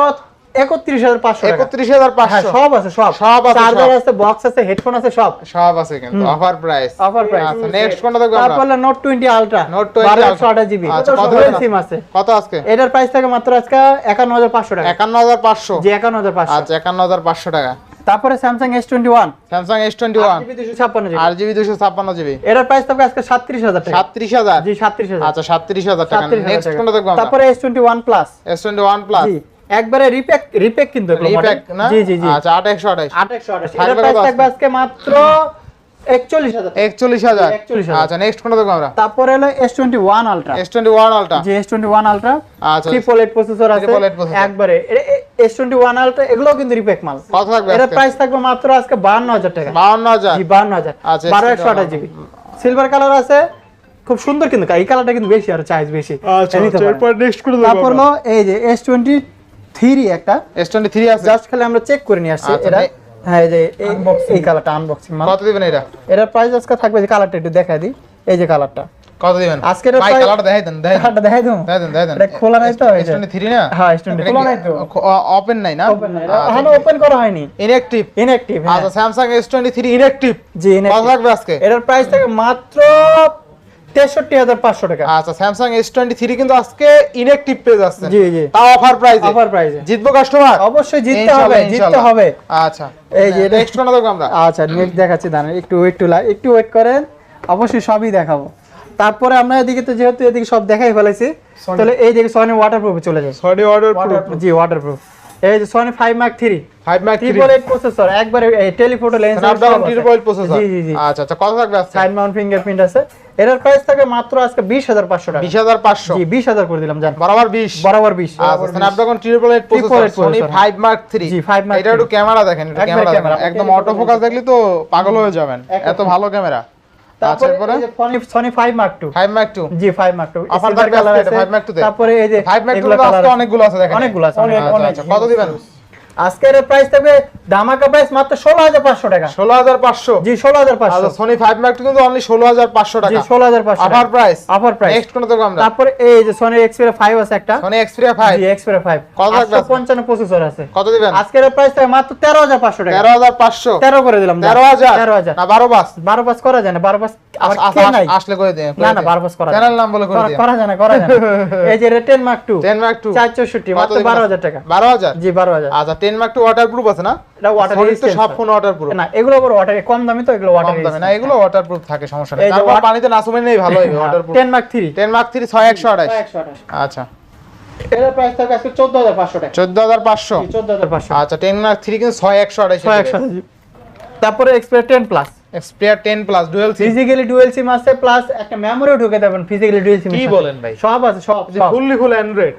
একত্রিশ হাজার পাঁচশো একত্রিশ হাজার হ্যাঁ পাঁচশো। সব আছে সব। সব আছে, চার্জার আছে বক্স আছে হেডফোন আছে সব। সব আছে কিন্তু offer price offer price next কোনটা দেখব আমরা? তারপর note twenty ultra note twenty একশো আঠাশ জিবি কত সিম আছে। কত আজকে? এটার প্রাইস থাকে মাত্র আজকে একান্ন হাজার পাঁচশো টাকা। একান্ন হাজার পাঁচশো। জি একান্ন হাজার পাঁচশো। আচ্ছা একান্ন হাজার পাঁচশো টাকা। তারপরে Samsung S twenty one Samsung S twenty one GB. দুশো ছাপ্পান্ন জিবি। এটার প্রাইস থাকবে আজকে সাতত্রিশ হাজার টাকা। সাতত্রিশ হাজার? জি সাতত্রিশ হাজার। আচ্ছা সাতত্রিশ হাজার টাকা। নেক্সট কোনটা দেখব আমরা? তারপরে S twenty one plus S twenty one plus জি একবারে রিপ্যাক রিপ্যাক কিন্তু রিপ্যাক না? জি জি জি। আচ্ছা আট একশো আঠাইশ আঠাশশো আঠাশ। এটার প্রাইস থাকবে আজকে মাত্র একচল্লিশ হাজার টাকা। একচল্লিশ হাজার। 41,000 আচ্ছা নেক্সট কোনটা দেখব আমরা? তারপরে হলো S twenty one ultra S twenty one ultra যে এস টোয়েন্টি ওয়ান আলট্রা আচ্ছা ট্রিপল এইট প্রসেসর আছে। একবারে। এস টোয়েন্টি ওয়ান আলট্রা এগুলোও কিন্তু রিপ্যাক মাল। কত থাকবে এটার প্রাইস থাকবে মাত্র আজকে বাহান্ন হাজার টাকা। বাউন্ন হাজার? জি বাহান্ন হাজার। আচ্ছা, বারো একশো আঠাশ জিবি সিলভার কালার আছে খুব সুন্দর কিন্তু এই কালারটা কিন্তু বেশি আর চাইজ বেশি। আচ্ছা করে তারপর হলো এই যে এস টোয়েন্টি থ্রি একটা। এস টোয়েন্টি থ্রি আছে? জাস্ট খালি আমরা চেক করে নিয়ে আসছি আচ্ছা, এটা। হ্যাঁ এই যে এই- এই কালারটা আনবক্সিং মাল। কত দিবেন এটা? এটার প্রাইস আজকে থাকবে যে কালারটা একটু দেখাই দিই। এই যে কালারটা কত দিবেন? ভাই কালারটা দেখাই দেন দেখাই কালারটা দেখাই দেবো? দেখাই দেন দেখাই দেন। খোলা নাই তো এই এস যে। না? হ্যাঁ S23 খোলা নাই তো। ওপেন নাই না? ওপেন নাই। ওপেন করা হয়নি। ইনঅ্যাক্টিভ ইনঅ্যাক্টিভ আচ্ছা ইনঅ্যাক্টিভ জি কত। থাকবে আজকে? এটার প্রাইস থাকে মাত্র তেষট্টি হাজার পাঁচশো টাকা। আচ্ছা স্যামসাং এস টোয়েন্টি থ্রি কিন্তু আজকে ইনঅ্যাক্টিভ পেয়ে যাচ্ছে জি, জি। তাও অফার প্রাইস অফার প্রাইসে জিতবো কাস্টমার অবশ্যই জিততে হবে জিততে হবে। আচ্ছা। এই যে নেক্সট কোনটা দেখব আমরা। আচ্ছা নেক্সট দেখাচ্ছি দাঁড়ান একটু ওয়েট টু একটু ওয়েট করেন। অবশ্যই সবই দেখাবো। তারপরে আমরা এদিকে তো যেহেতু এদিকে সব দেখাই ফেলেছি তাহলে এই দিকে সনি ওয়াটারপ্রুফে চলে যায়। সরি অর্ডার জি ওয়াটারপ্রুফ এই যে Sony five mark three five mark three triple eight processor একবারে telephoto lens Snapdragon triple processor জি জি জি। আচ্ছা আচ্ছা কত থাকবে আজকে? সাইড মাউন্ট ফিঙ্গারপ্রিন্ট আছে। এটার প্রাইস থাকে মাত্র আজকে বিশ হাজার পাঁচশো টাকা। বিশ হাজার পাঁচশো। জি বিশ হাজার করে দিলাম জান। বরাবর বিশ। বরাবর বিশ। আচ্ছা Snapdragon triple eight processor Sony processor, five mark three জি, 5 Mark এটা একটু ক্যামেরা দেখেন একবার ক্যামেরা একদম অটো ফোকাস দেখলে তো পাগল হয়ে যাবেন। এত ভালো ক্যামেরা তারপরে এই যে Sony Sony five mark two five mark 2 জি 5 মার্ক টু Offer থাকবে আজকে 5 মার্ক 2 তে? তারপরে এই যে 5 মার্ক টু এগুলো আজকে অনেকগুলো আছে দেখেন। অনেকগুলো আছে, অনেক, আচ্ছা, আচ্ছা, কত দিবেন? আজকের প্রাইস থাকবে ধামাকা প্রাইস মাত্র ষোলো হাজার পাঁচশো টাকা। ষোলো হাজার পাঁচশো। জি ষোলো হাজার পাঁচশো। আচ্ছা সোনি ফাইভ মার্ক টু কিন্তু অনলি ষোলো হাজার পাঁচশো টাকা। ষোলো হাজার পাঁচশো offer price offer price next কোন আমরা? তারপরে এই যে সনি এক্সপিরিয়া ফাইভ আছে একটা। Sony Xperia five G Xperia five কত থাকবে পঞ্চান্ন প্রসেসর আছে। কত দিবেন? আজকের প্রাইস থাকে মাত্র তেরো হাজার পাঁচশো টাকা। তেরো হাজার পাঁচশো। তেরো করে দিলাম তেরো হাজার? তেরো হাজার। না বারো পাঁচ? বারো পাস করা যায় না বারো পাস কে আস- নাই? আসলে করে দিন না না বারো পাস করা চ্যানেল নাম বলে করে করা- যায় না করা যায় এই যে ten mark two ten mark two চার চৌষট্টি মাত্র বারো হাজার টাকা। বারো হাজার? জি বারো হাজার। আচ্ছা ten mark two waterproof আছে না? এটা ওয়াটার তো সব ফোন ওয়াটার প্রুফ না এগুলো আবার ওয়াটার কম দামি তো এগুলো ওয়াটার দামে না এগুলো ওয়াটার প্রুফ থাকে সমস্যা নেই। তারপর পানিতে না সুমে নেই ভালো হবে waterproof ten mark three ten mark three ছয় একশো আঠাশ। আচ্ছা। এটার প্রাইস থাকবে আজকে টাকা। আচ্ছা টেন মার্ক থ্রি কিন্তু ছয় একশো একশো তারপরে express ten plus 10 plus dual SIM physically dual SIM আছে প্লাস একটা মেমোরিও ঢুকে দেবেন ফিজিক্যালি ডুয়াল সিম কি বলেন ভাই? সব আছে সব ফুললি ফুল অ্যান্ড্রয়েড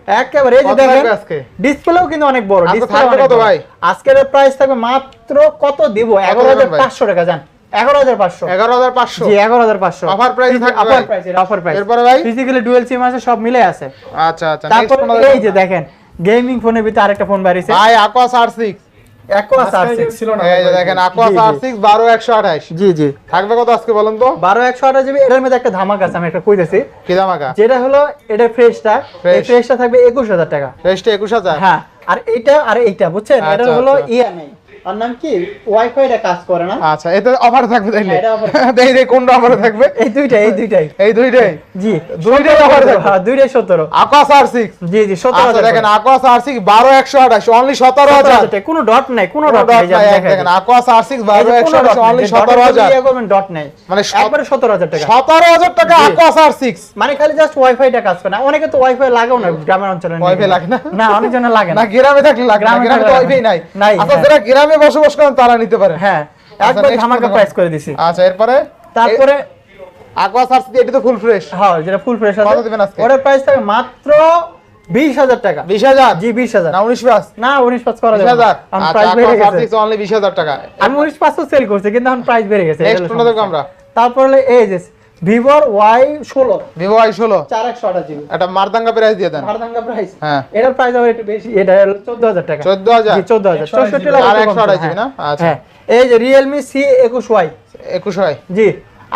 এই যে দেখেন আজকে? ডিসপ্লেও কিন্তু অনেক বড় ডিসপ্লে কত ভাই? আজকের প্রাইস থাকবে মাত্র কত দেব? 11500 টাকা জান। 11500 11500 জি 11500 offer price offer price offer price এরপরে ভাই? ফিজিক্যালি ডুয়াল সিম আছে সব মিলে আছে। আচ্ছা আচ্ছা তারপর এই যে দেখেন গেমিং ফোনের ভিতরে আরেকটা ফোন বেরিয়েছে। ভাই আকোয়া আর 6 দেখেন জি, জি। আর বারো একশো আঠাশ। জি জি। থাকবে কত আজকে বলেন তো? বারো একশো আঠাশ এটার মধ্যে একটা ধামাকা আছে আমি একটা কইতেছি। কি দামাকা যেটা হলো এটা ফ্রেশটা এই Fresh। ফ্রেশটা থাকবে একুশ হাজার টাকা। একুশ হাজার? হ্যাঁ আর এইটা আর এইটা বুঝছেন? এটা আচ্ছা, হলো আচ্ছা। ইএমআই আর নাম কি? ওয়াইফাইটা কাজ করে না? আচ্ছা এতে অফার থাকবে তাইলে এটা দেই দেই কোনটা অফারে থাকবে? এই দুইটাই এই দুইটাই। এই দুইটাই? জি। দুইটাই অফারে থাকবে। হ্যাঁ দুইটাই সতেরো। আকোয়াস আর সিক্স জি জি সতেরো আচ্ছা হাজার দেখেন আকোয়াস আর সিক্স বারো একশো আঠাশ অনলি সতেরো সতেরো হাজার। হাজার টাকা। কোনো ডট নাই কোনো ডট নাই দেখেন। আকোয়াস আর সিক্স বারো একশো আঠাশ অনলি সতেরো হাজার। ডট নাই। মানে একবারে সতেরো হাজার টাকা। সতেরো হাজার টাকা জি। আকোয়াস আর সিক্স মানে খালি জাস্ট ওয়াইফাইটা কাজ করে না। অনেকে তো ওয়াইফাই লাগাও না গ্রামের অঞ্চলে। Wi-Fi লাগে না? না অনেক জনের লাগে না। গ্রামে থাকলে লাগে না। গ্রামে তো ওয়াইফাই নাই। নাই, আচ্ছা হ্যাঁ। যারা গ্রামে বসবাস করেন তারা নিতে পারে। হ্যাঁ আচ্ছা, একবার next ধামাকা প্রাইস করে দিছি। আচ্ছা এরপরে? তারপরে আকোয়াস আর সিক্স এটি তো ফুল ফ্রেশ হ্যাঁ যেটা ফুল ফ্রেশ আছে। কত দিবেন আজকে? ওটার প্রাইস থাকে মাত্র বিশ হাজার টাকা। বিশ হাজার? জি বিশ হাজার। না উনিশ পাঁচ। না উনিশ পাঁচ করা যাবে হাজার? না। আচ্ছা প্রাইস বেড়ে গেছে। অনলি বিশ হাজার টাকা। আমি উনিশ পাঁচশো সেল করছি কিন্তু এখন প্রাইস বেড়ে গেছে। সমস্যা। আমরা? তারপর এই যে ভিভোর ওয়াই ষোলো। ভিভো ষোলো। চার একশো আঠাশ জিবি। একটা মারদাঙ্গা প্রাইস দিয়ে দেন। ভারদাঙ্গা প্রাইস হ্যাঁ। এটার প্রাইস হবে একটু বেশি এটা চোদ্দ হাজার টাকা। চোদ্দ হাজার চোদ্দ হাজার চৌষট্টি আর একশো আঠাশ জিবি না? আচ্ছা। এই যে রিয়েলমি সি একুশ ওয়াই একুশ জি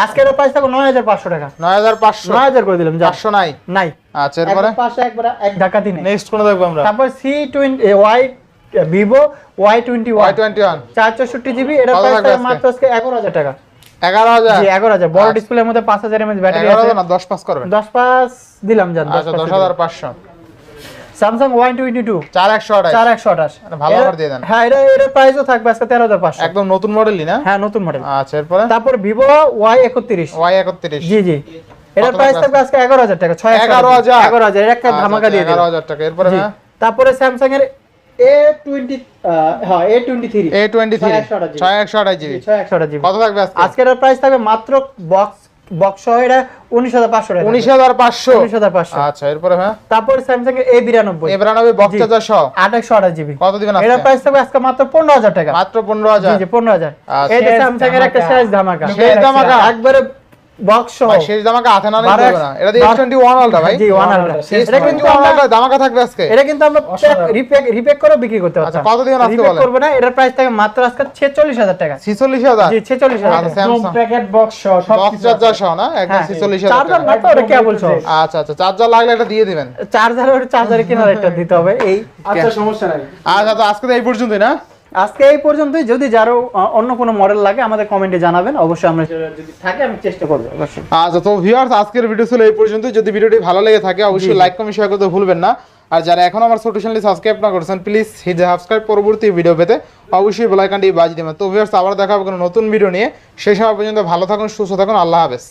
আজকে এটার প্রাইস থাকবে নয় হাজার পাঁচশো টাকা। নয় হাজার পাঁচশো। নয় হাজার করে দিলাম পাঁচশো নাই? নাই। আচ্ছা এরপরে? একবার একবার এক ডাকাতি নেই। নেক্সট কোন দেখব আমরা? তারপর C twenty Y Vivo Y twenty Y twenty one চার চৌষট্টি জিবি কত প্রাইস মাত্র আজকে এগারো হাজার টাকা। এগারো হাজার। এগারো হাজার। বড় আচ্ছা। ডিসপ্লের মধ্যে পাঁচ হাজার এমএচ ব্যাটারি আছে। না দশ পাস করবেন। দশ পাঁচ দিলাম যান আচ্ছা দশ হাজার পাঁচশো। স্যামসাং ওয়ান টোয়েন্টি টু চার একশো আঠাশ। চার একশো আঠাশ। মানে ভালো offer দিয়ে দেন। হ্যাঁ এটা এটার প্রাইসও থাকবে আজকে তেরো হাজার পাঁচশো। একদম নতুন মডেলই না? হ্যাঁ নতুন মডেল আচ্ছা এরপরে? তারপর ভিভো ওয়াই একত্রিশ। ওয়াই একত্রিশ। জি জি। এটার প্রাইস থাকবে আজকে এগারো হাজার টাকা ছয় এগারো হাজার। এগারো হাজার এর একটা ধামাকা দিয়ে এগারো হাজার টাকা। এরপরে হ্যাঁ? তারপরে স্যামসাং এর A twenty A twenty three A twenty three 628 GB ছয় একশো আঠাশ জিবি। ছয় একশো আঠাশ জিবি। কত থাকবে আজকে? আজকে প্রাইস থাকবে মাত্র বক্স বক্স এটা উনিশ হাজার পাঁচশো উনিশ হাজার পাঁচশো। উনিশ হাজার পাঁচশো। আচ্ছা এরপরে হ্যাঁ? তারপর স্যামসাং এর এ বিরানব্বই। এবার আনবে বক্স। চার্জার সহ? আঠাশশো আঠাশ জিবি। কত দিবেন এটার প্রাইস থাকবে আজকে মাত্র পনেরো হাজার টাকা। মাত্র পনেরো হাজার? পনেরো হাজার। আচ্ছা। স্যামসাং এর একটা ধামাকা। শেষ ধামাকা। শেষ ধামাকা। একবারে বক্স শেষ দামাকে হাতে না হবে না। এটা দিয়ে বারো- টোয়েন্টি ওয়ান আলটা ভাই। G one One ultra Ultra, শেষ এটা কিন্তু আলটা দামাকা থাকবে আজকে। এটা কিন্তু আমরা অসাধারণ। রিপেক রিপেক করে বিক্রি করতে আচ্ছা কত আজকে বলেন? করব না এটার প্রাইস থাকে মাত্র আজকে ছেচল্লিশ হাজার টাকা। ছিচল্লিশ হাজার? জি ছেচল্লিশ হাজার আচ্ছা, টাকা। প্যাকেট বক্স সব বক্স চার্জার সহ না? একদম হ্যাঁ চার্জার না তো ওটা কেবল সহ আচ্ছা আচ্ছা চার্জার লাগলে এটা দিয়ে দিবেন। চার্জার কেনার একটা দিতে হবে এই। আচ্ছা সমস্যা নাই। আচ্ছা তো আজকে তো এই পর্যন্তই না? আজকে এই পর্যন্তই। যদি যারো আহ, অন্য কোনো মডেল লাগে আমাদের কমেন্টে জানাবেন। অবশ্যই আমরা যদি থাকে আমি চেষ্টা করব। অবশ্যই। আচ্ছা তো ভিউয়ার্স আজকের ভিডিও ছিল এই পর্যন্ত যদি ভিডিওটি ভালো লেগে থাকে অবশ্যই লাইক কমেন্ট শেয়ার করতে ভুলবেন না। আর যারা এখন আমার ছোট চ্যানেলটি সাবস্ক্রাইব না করেছেন প্লিজ হিট সাবস্ক্রাইব পরবর্তী ভিডিও পেতে অবশ্যই বেল আইকনটি বাজিয়ে দেবেন। তো ভিউয়ার্স আবার দেখা হবে কোনো নতুন ভিডিও নিয়ে। সেই সময় পর্যন্ত ভালো থাকুন সুস্থ থাকুন আল্লাহ হাফেজ।